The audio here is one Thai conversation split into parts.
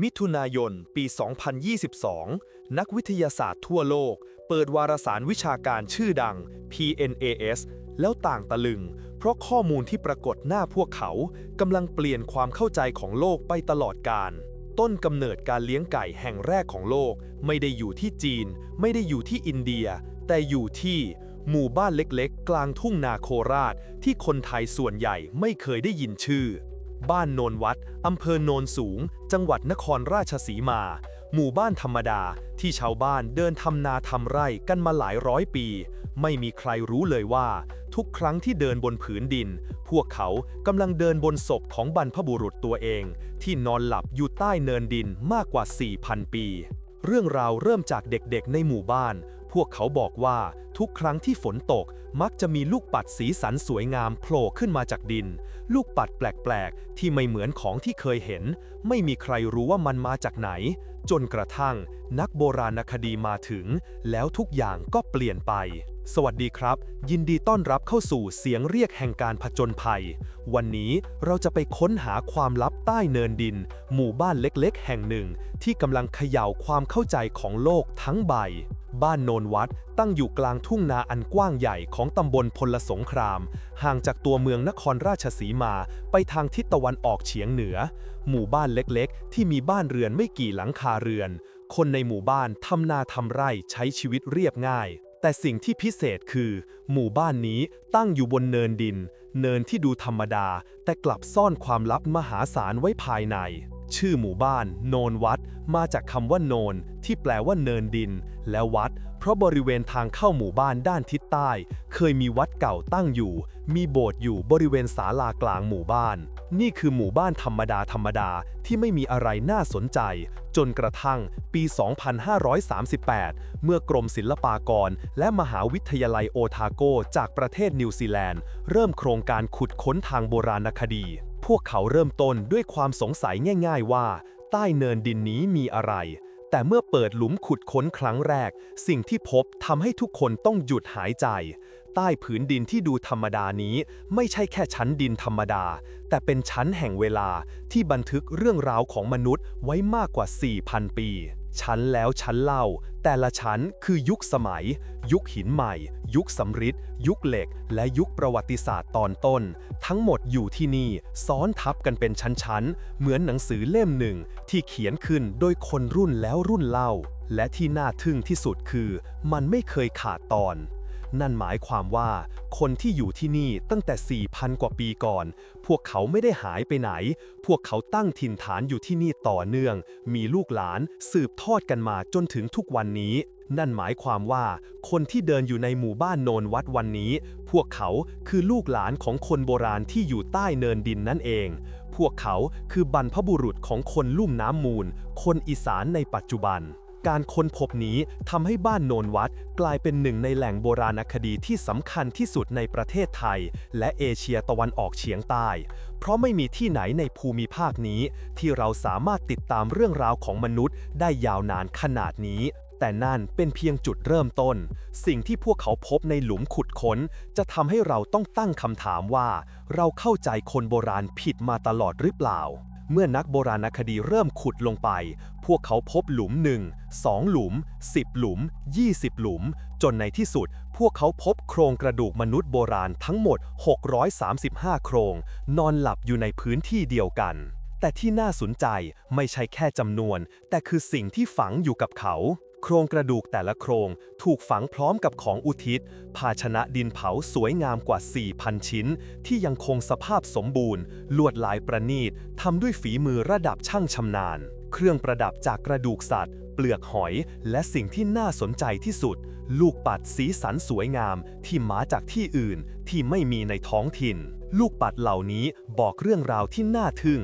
มิถุนายน ปี 2022 นักวิทยาศาสตร์ทั่วโลก เปิดวารสารวิชาการชื่อดัง PNAS แล้วต่างตะลึง เพราะข้อมูลที่ปรากฏหน้าพวกเขากำลังเปลี่ยนความเข้าใจของโลกไปตลอดกาลต้นกำเนิดการเลี้ยงไก่แห่งแรกของโลก ไม่ได้อยู่ที่จีน ไม่ได้อยู่ที่อินเดีย แต่อยู่ที่หมู่บ้านเล็กๆ กลางทุ่งนาโคราช ที่คนไทยส่วนใหญ่ไม่เคยได้ยินชื่อ บ้านโนนวัด อำเภอโนนสูง จังหวัดนครราชสีมา หมู่บ้านธรรมดาที่ชาวบ้านเดินทำนาทำไร่กันมาหลายร้อยปี ไม่มีใครรู้เลยว่า ทุกครั้งที่เดินบนผืนดิน พวกเขากำลังเดินบนศพของบรรพบุรุษตัวเอง ที่นอนหลับอยู่ใต้เนินดินมากกว่า 4,000 ปี เรื่องราวเริ่มจากเด็กๆในหมู่บ้าน พวกเขาบอกว่าทุกครั้งที่ฝนตกมักจะมีลูกปัดสีสันสวยงามโผล่ขึ้นมาจากดิน ลูกปัดแปลกๆ ที่ไม่เหมือนของที่เคยเห็น ไม่มีใครรู้ว่ามันมาจากไหน จนกระทั่ง นักโบราณคดีมาถึง แล้วทุกอย่างก็เปลี่ยนไป สวัสดีครับ ยินดีต้อนรับเข้าสู่เสียงเรียกแห่งการผจญภัย วันนี้เราจะไปค้นหาความลับใต้เนินดิน หมู่บ้านเล็กๆ แห่งหนึ่ง ที่กำลังเขย่าความเข้าใจของโลกทั้งใบ บ้านโนนวัดตั้งอยู่กลางทุ่งนาอันกว้างใหญ่ของตำบลพลสงคราม ห่างจากตัวเมืองนครราชสีมาไปทางทิศตะวันออกเฉียงเหนือ หมู่บ้านเล็กๆ ที่มีบ้านเรือนไม่กี่หลังคาเรือน คนในหมู่บ้านทำนาทำไร่ใช้ชีวิตเรียบง่าย แต่สิ่งที่พิเศษคือ หมู่บ้านนี้ตั้งอยู่บนเนินดิน เนินที่ดูธรรมดา แต่กลับซ่อนความลับมหาศาลไว้ภายใน ชื่อหมู่บ้าน โนนวัด มาจากคำว่าโนน ที่แปลว่าเนินดิน และวัด เพราะบริเวณทางเข้าหมู่บ้านด้านทิศใต้ เคยมีวัดเก่าตั้งอยู่ มีโบสถ์อยู่บริเวณศาลากลางหมู่บ้าน นี่คือหมู่บ้านธรรมดาธรรมดาที่ไม่มีอะไรน่าสนใจ จนกระทั่งปี 2538 เมื่อกรมศิลปากร และมหาวิทยาลัยโอทาโกจากประเทศนิวซีแลนด์ เริ่มโครงการขุดค้นทางโบราณคดี พวกเขาเริ่มต้นด้วยความสงสัยง่าย ๆ ว่า ใต้เนินดินนี้มีอะไรแต่เมื่อเปิดหลุมขุดค้นครั้งแรก สิ่งที่พบทำให้ทุกคนต้องหยุดหายใจ ใต้ผืนดินที่ดูธรรมดานี้ ไม่ใช่แค่ชั้นดินธรรมดา แต่เป็นชั้นแห่งเวลาที่บันทึกเรื่องราวของมนุษย์ไว้มากกว่า 4,000 ปี ชั้นแล้วชั้นเล่า แต่ละชั้นคือยุคสมัย ยุคหินใหม่ ยุคสำริดยุคเหล็ก และยุคประวัติศาสตร์ตอนต้น ทั้งหมดอยู่ที่นี่ซ้อนทับกันเป็นชั้นๆเหมือนหนังสือเล่มหนึ่งที่เขียนขึ้นโดยคนรุ่นแล้วรุ่นเล่าและที่น่าทึ่งที่สุดคือ มันไม่เคยขาดตอน นั่นหมายความว่า คนที่อยู่ที่นี่ตั้งแต่ 4,000 กว่าปีก่อน พวกเขาไม่ได้หายไปไหน พวกเขาตั้งถิ่นฐานอยู่ที่นี่ต่อเนื่อง มีลูกหลานสืบทอดกันมาจนถึงทุกวันนี้ นั่นหมายความว่า คนที่เดินอยู่ในหมู่บ้านโนนวัดวันนี้ พวกเขาคือลูกหลานของคนโบราณที่อยู่ใต้เนินดินนั่นเอง พวกเขาคือบรรพบุรุษของคนลุ่มน้ำมูล คนอีสานในปัจจุบัน การค้นพบนี้ทำให้บ้านโนนวัดกลายเป็นหนึ่งในแหล่งโบราณคดีที่สำคัญที่สุดในประเทศไทย และเอเชียตะวันออกเฉียงใต้ เพราะไม่มีที่ไหนในภูมิภาคนี้ ที่เราสามารถติดตามเรื่องราวของมนุษย์ได้ยาวนานขนาดนี้แต่นั่นเป็นเพียงจุดเริ่มต้น สิ่งที่พวกเขาพบในหลุมขุดค้น จะทำให้เราต้องตั้งคำถามว่า เราเข้าใจคนโบราณผิดมาตลอดหรือเปล่า เมื่อนักโบราณคดีเริ่มขุดลงไป พวกเขาพบหลุมหนึ่งสองหลุม 10 หลุม 20 หลุม จนในที่สุด พวกเขาพบโครงกระดูกมนุษย์โบราณทั้งหมด 635 โครง นอนหลับอยู่ในพื้นที่เดียวกัน แต่ที่น่าสนใจไม่ใช่แค่จำนวน แต่คือสิ่งที่ฝังอยู่กับเขา โครงกระดูกแต่ละโครงถูกฝังพร้อมกับของอุทิศ ภาชนะดินเผาสวยงามกว่า 4,000 ชิ้น ที่ยังคงสภาพสมบูรณ์ ลวดลายประณีตทำด้วยฝีมือระดับช่างชำนาญ เครื่องประดับจากกระดูกสัตว์ เปลือกหอย และสิ่งที่น่าสนใจที่สุด ลูกปัดสีสันสวยงาม ที่มาจากที่อื่น ที่ไม่มีในท้องถิ่น ลูกปัดเหล่านี้บอกเรื่องราวที่น่าทึ่ง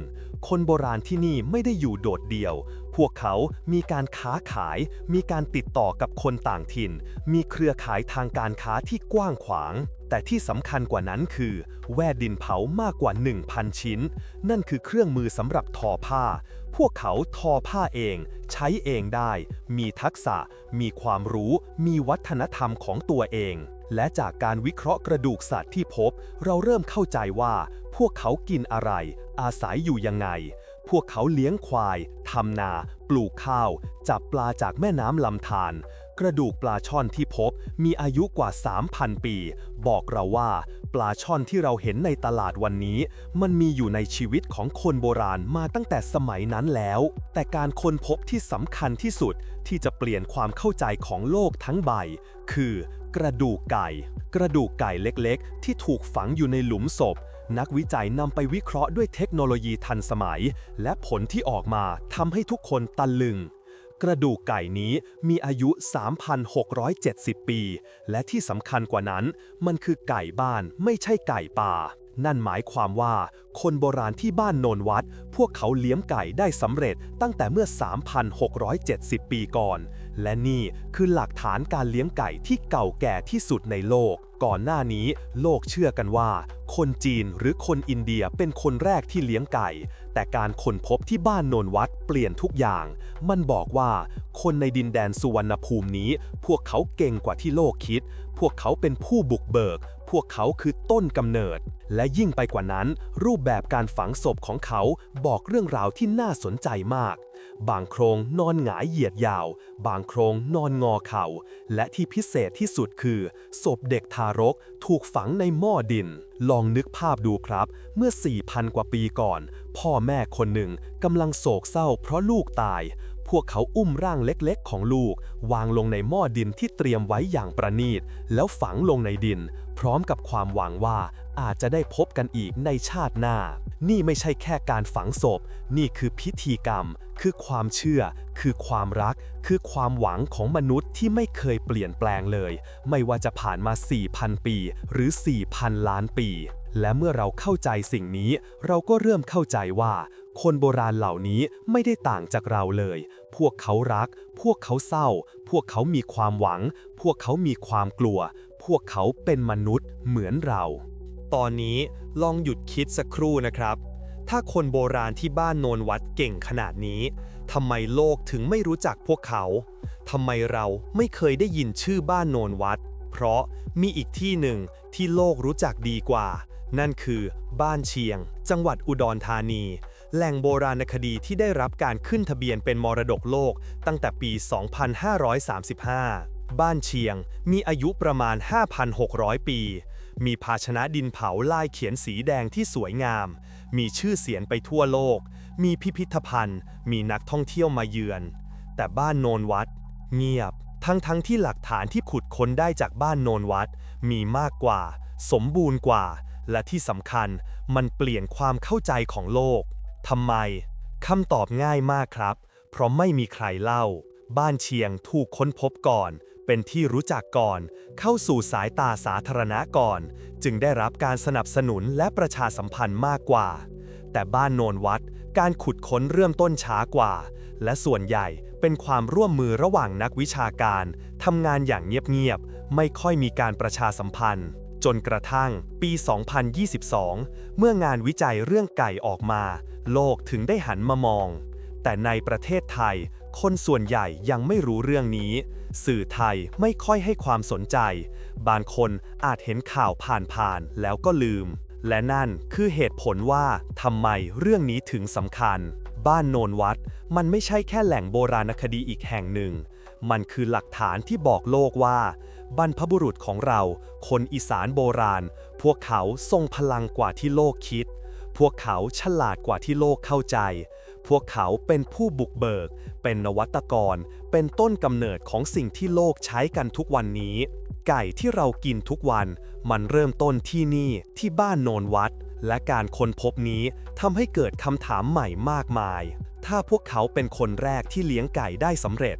คนโบราณที่นี่ไม่ได้อยู่โดดเดี่ยว พวกเขามีการค้าขาย มีการติดต่อกับคนต่างถิ่น มีเครือข่ายทางการค้าที่กว้างขวาง แต่ที่สำคัญกว่านั้นคือ แว่ดินเผามากกว่า 1,000 ชิ้น นั่นคือเครื่องมือสำหรับทอผ้า พวกเขาทอผ้าเอง ใช้เองได้ มีทักษะ มีความรู้ มีวัฒนธรรมของตัวเองและจากการวิเคราะห์กระดูกสัตว์ที่พบ เราเริ่มเข้าใจว่า พวกเขากินอะไร อาศัยอยู่ยังไง พวกเขาเลี้ยงควาย ทำนา ปลูกข้าว จับปลาจากแม่น้ำลำธาร กระดูกปลาช่อนที่พบมีอายุกว่า 3,000 ปี บอกเราว่า ปลาช่อนที่เราเห็นในตลาดวันนี้ มันมีอยู่ในชีวิตของคนโบราณมาตั้งแต่สมัยนั้นแล้ว แต่การค้นพบที่สำคัญที่สุดที่จะเปลี่ยนความเข้าใจของโลกทั้งใบ คือกระดูกไก่ กระดูกไก่เล็กๆ ที่ถูกฝังอยู่ในหลุมศพ นักวิจัยนำไปวิเคราะห์ด้วยเทคโนโลยีทันสมัย และผลที่ออกมาทำให้ทุกคนตะลึง กระดูกไก่นี้มีอายุ 3,670 ปี และที่สำคัญกว่านั้น มันคือไก่บ้านไม่ใช่ไก่ป่า นั่นหมายความว่า คนโบราณที่บ้านโนนวัด พวกเขาเลี้ยงไก่ได้สำเร็จตั้งแต่เมื่อ 3,670 ปีก่อน และนี่คือหลักฐานการเลี้ยงไก่ที่เก่าแก่ที่สุดในโลก ก่อนหน้านี้โลกเชื่อกันว่า คนจีนหรือคนอินเดียเป็นคนแรกที่เลี้ยงไก่ แต่การค้นพบที่บ้านโนนวัดเปลี่ยนทุกอย่าง มันบอกว่าคนในดินแดนสุวรรณภูมินี้ พวกเขาเก่งกว่าที่โลกคิด พวกเขาเป็นผู้บุกเบิก พวกเขาคือต้นกำเนิด และยิ่งไปกว่านั้น รูปแบบการฝังศพของเขาบอกเรื่องราวที่น่าสนใจมาก บางโครงนอนหงายเหยียดยาว บางโครงนอนงอเข่า และที่พิเศษที่สุดคือ ศพเด็กทารกถูกฝังในหม้อดิน ลองนึกภาพดูครับ เมื่อ 4,000 กว่าปีก่อน พ่อแม่คนหนึ่งกำลังโศกเศร้าเพราะลูกตาย พวกเขาอุ้มร่างเล็กๆ ของลูก วางลงในหม้อดินที่เตรียมไว้อย่างประณีต แล้วฝังลงในดิน พร้อมกับความหวังว่าอาจจะได้พบกันอีกในชาติหน้า นี่ไม่ใช่แค่การฝังศพ นี่คือพิธีกรรม คือความเชื่อ คือความรัก คือความหวังของมนุษย์ที่ไม่เคยเปลี่ยนแปลงเลย ไม่ว่าจะผ่านมา 4,000 ปี หรือ 4,000 ล้านปี และเมื่อเราเข้าใจสิ่งนี้ เราก็เริ่มเข้าใจว่า คนโบราณเหล่านี้ไม่ได้ต่างจากเราเลย พวกเขารัก พวกเขาเศร้า พวกเขามีความหวัง พวกเขามีความกลัว พวกเขาเป็นมนุษย์เหมือนเรา ตอนนี้ลองหยุดคิดสักครู่นะครับ ถ้าคนโบราณที่บ้านโนนวัดเก่งขนาดนี้ทำไมโลกถึงไม่รู้จักพวกเขาทำไมเราไม่เคยได้ยินชื่อบ้านโนนวัด เพราะมีอีกที่หนึ่งที่โลกรู้จักดีกว่า นั่นคือบ้านเชียง จังหวัดอุดรธานี แหล่งโบราณคดีที่ได้รับการขึ้นทะเบียนเป็นมรดกโลกตั้งแต่ปี 2535 บ้านเชียงมีอายุประมาณ 5,600 ปี มีภาชนะดินเผาลายเขียนสีแดงที่สวยงาม มีชื่อเสียงไปทั่วโลก มีพิพิธภัณฑ์ มีนักท่องเที่ยวมาเยือน แต่บ้านโนนวัด เงียบ ทั้งทั้งที่หลักฐานที่ขุดค้นได้จากบ้านโนนวัด มีมากกว่า สมบูรณ์กว่า และที่สำคัญมันเปลี่ยนความเข้าใจของโลก ทำไม คำตอบง่ายมากครับ เพราะไม่มีใครเล่า บ้านเชียงถูกค้นพบก่อน เป็นที่รู้จักก่อน เข้าสู่สายตาสาธารณะก่อน จึงได้รับการสนับสนุนและประชาสัมพันธ์มากกว่า แต่บ้านโนนวัด การขุดค้นเริ่มต้นช้ากว่า และส่วนใหญ่เป็นความร่วมมือระหว่างนักวิชาการทำงานอย่างเงียบๆ ไม่ค่อยมีการประชาสัมพันธ์ จนกระทั่งปี 2022 เมื่องานวิจัยเรื่องไก่ออกมา โลกถึงได้หันมามอง แต่ในประเทศไทย คนส่วนใหญ่ยังไม่รู้เรื่องนี้ สื่อไทยไม่ค่อยให้ความสนใจ บางคนอาจเห็นข่าวผ่านๆแล้วก็ลืม และนั่นคือเหตุผลว่าทำไมเรื่องนี้ถึงสำคัญ บ้านโนนวัด มันไม่ใช่แค่แหล่งโบราณคดีอีกแห่งหนึ่ง มันคือหลักฐานที่บอกโลกว่า บรรพบุรุษของเรา คนอีสานโบราณ พวกเขาทรงพลังกว่าที่โลกคิด พวกเขาฉลาดกว่าที่โลกเข้าใจ พวกเขาเป็นผู้บุกเบิก เป็นนวัตกร เป็นต้นกำเนิดของสิ่งที่โลกใช้กันทุกวันนี้ ไก่ที่เรากินทุกวัน มันเริ่มต้นที่นี่ที่บ้านโนนวัด และการค้นพบนี้ทำให้เกิดคำถามใหม่มากมาย ถ้าพวกเขาเป็นคนแรกที่เลี้ยงไก่ได้สำเร็จ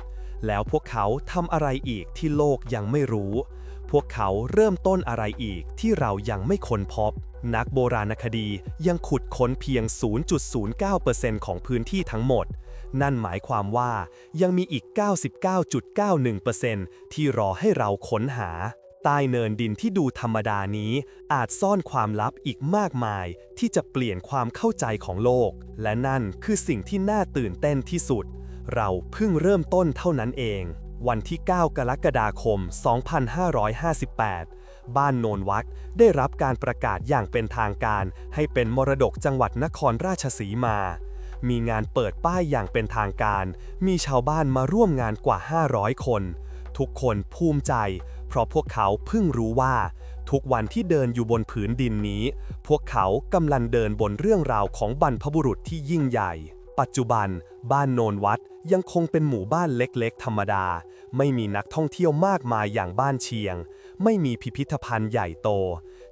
แล้วพวกเขาทำอะไรอีกที่โลกยังไม่รู้ พวกเขาเริ่มต้นอะไรอีกที่เรายังไม่ค้นพบ นักโบราณคดียังขุดค้นเพียง 0.09%ของพื้นที่ทั้งหมด นั่นหมายความว่ายังมีอีก 99.91%ที่รอให้เราค้นหาใต้เนินดินที่ดูธรรมดานี้ อาจซ่อนความลับอีกมากมาย ที่จะเปลี่ยนความเข้าใจของโลก และนั่นคือสิ่งที่น่าตื่นเต้นที่สุด เราเพิ่งเริ่มต้นเท่านั้นเอง วันที่ 9 กรกฎาคม 2558 บ้านโนนวัดได้รับการประกาศอย่างเป็นทางการ ให้เป็นมรดกจังหวัดนครราชสีมา มีงานเปิดป้ายอย่างเป็นทางการ มีชาวบ้านมาร่วมงานกว่า 500 คน ทุกคนภูมิใจ เพราะพวกเขาเพิ่งรู้ว่าทุกวันที่เดินอยู่บนผืนดินนี้ พวกเขากำลังเดินบนเรื่องราวของบรรพบุรุษที่ยิ่งใหญ่ ปัจจุบัน บ้านโนนวัดยังคงเป็นหมู่บ้านเล็กๆ ธรรมดา ไม่มีนักท่องเที่ยวมากมายอย่างบ้านเชียง ไม่มีพิพิธภัณฑ์ใหญ่โต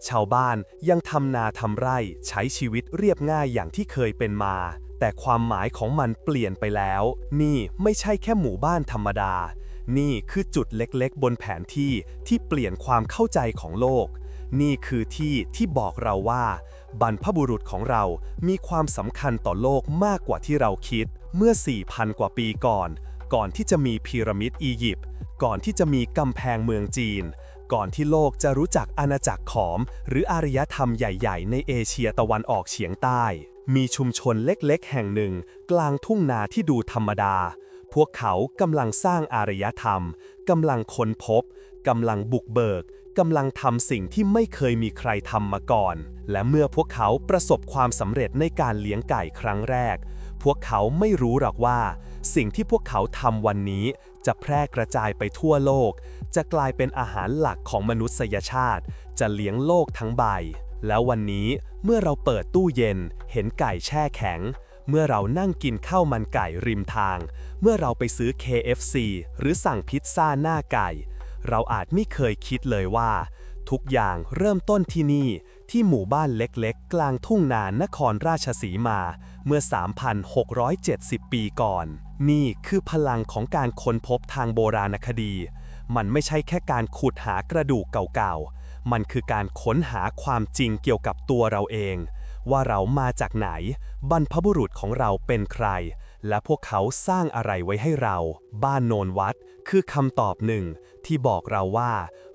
ชาวบ้านยังทำนาทำไร่ใช้ชีวิตเรียบง่ายอย่างที่เคยเป็นมา แต่ความหมายของมันเปลี่ยนไปแล้ว นี่ไม่ใช่แค่หมู่บ้านธรรมดา นี่คือจุดเล็กๆ บนแผนที่ที่เปลี่ยนความเข้าใจของโลก นี่คือที่ที่บอกเราว่า บรรพบุรุษของเรามีความสำคัญต่อโลกมากกว่าที่เราคิด เมื่อ 4,000 กว่าปีก่อน ก่อนที่จะมีพีระมิดอียิปต์ ก่อนที่จะมีกำแพงเมืองจีน ก่อนที่โลกจะรู้จักอาณาจักรขอม หรืออารยธรรมใหญ่ๆ ในเอเชียตะวันออกเฉียงใต้ มีชุมชนเล็กๆ แห่งหนึ่ง กลางทุ่งนาที่ดูธรรมดา พวกเขากำลังสร้างอารยธรรม กำลังค้นพบกำลังบุกเบิก กำลังทำสิ่งที่ไม่เคยมีใครทำมาก่อน และเมื่อพวกเขาประสบความสำเร็จในการเลี้ยงไก่ครั้งแรก พวกเขาไม่รู้หรอกว่า สิ่งที่พวกเขาทำวันนี้ จะแพร่กระจายไปทั่วโลก จะกลายเป็นอาหารหลักของมนุษยชาติ จะเลี้ยงโลกทั้งใบ แล้ววันนี้เมื่อเราเปิดตู้เย็น เห็นไก่แช่แข็งเมื่อเรานั่งกินข้าวมันไก่ริมทาง เมื่อเราไปซื้อ KFC หรือสั่งพิซซ่าหน้าไก่ เราอาจไม่เคยคิดเลยว่า ทุกอย่างเริ่มต้นที่นี่ ที่หมู่บ้านเล็กๆ กลางทุ่งนานครราชสีมา เมื่อ 3,670 ปีก่อน นี่คือพลังของการค้นพบทางโบราณคดี มันไม่ใช่แค่การขุดหากระดูกเก่าๆ มันคือการค้นหาความจริงเกี่ยวกับตัวเราเอง ว่าเรามาจากไหน บรรพบุรุษของเราเป็นใคร และพวกเขาสร้างอะไรไว้ให้เรา บ้านโนนวัด คือคำตอบหนึ่ง ที่บอกเราว่า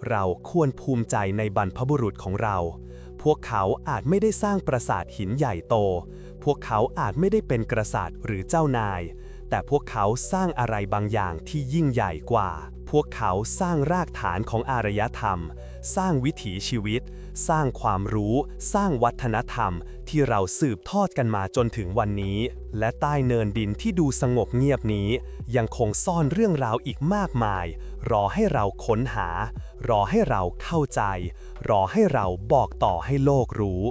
เราควรภูมิใจในบรรพบุรุษของเรา พวกเขาอาจไม่ได้สร้างปราสาทหินใหญ่โต พวกเขาอาจไม่ได้เป็นกษัตริย์หรือเจ้านาย แต่พวกเขาสร้างอะไรบางอย่างที่ยิ่งใหญ่กว่า พวกเขาสร้างรากฐานของอารยธรรม สร้างวิถีชีวิต สร้างความรู้ สร้างวัฒนธรรม ที่เราสืบทอดกันมาจนถึงวันนี้ และใต้เนินดินที่ดูสงบเงียบนี้ ยังคงซ่อนเรื่องราวอีกมากมาย รอให้เราค้นหา รอให้เราเข้าใจ รอให้เราบอกต่อให้โลกรู้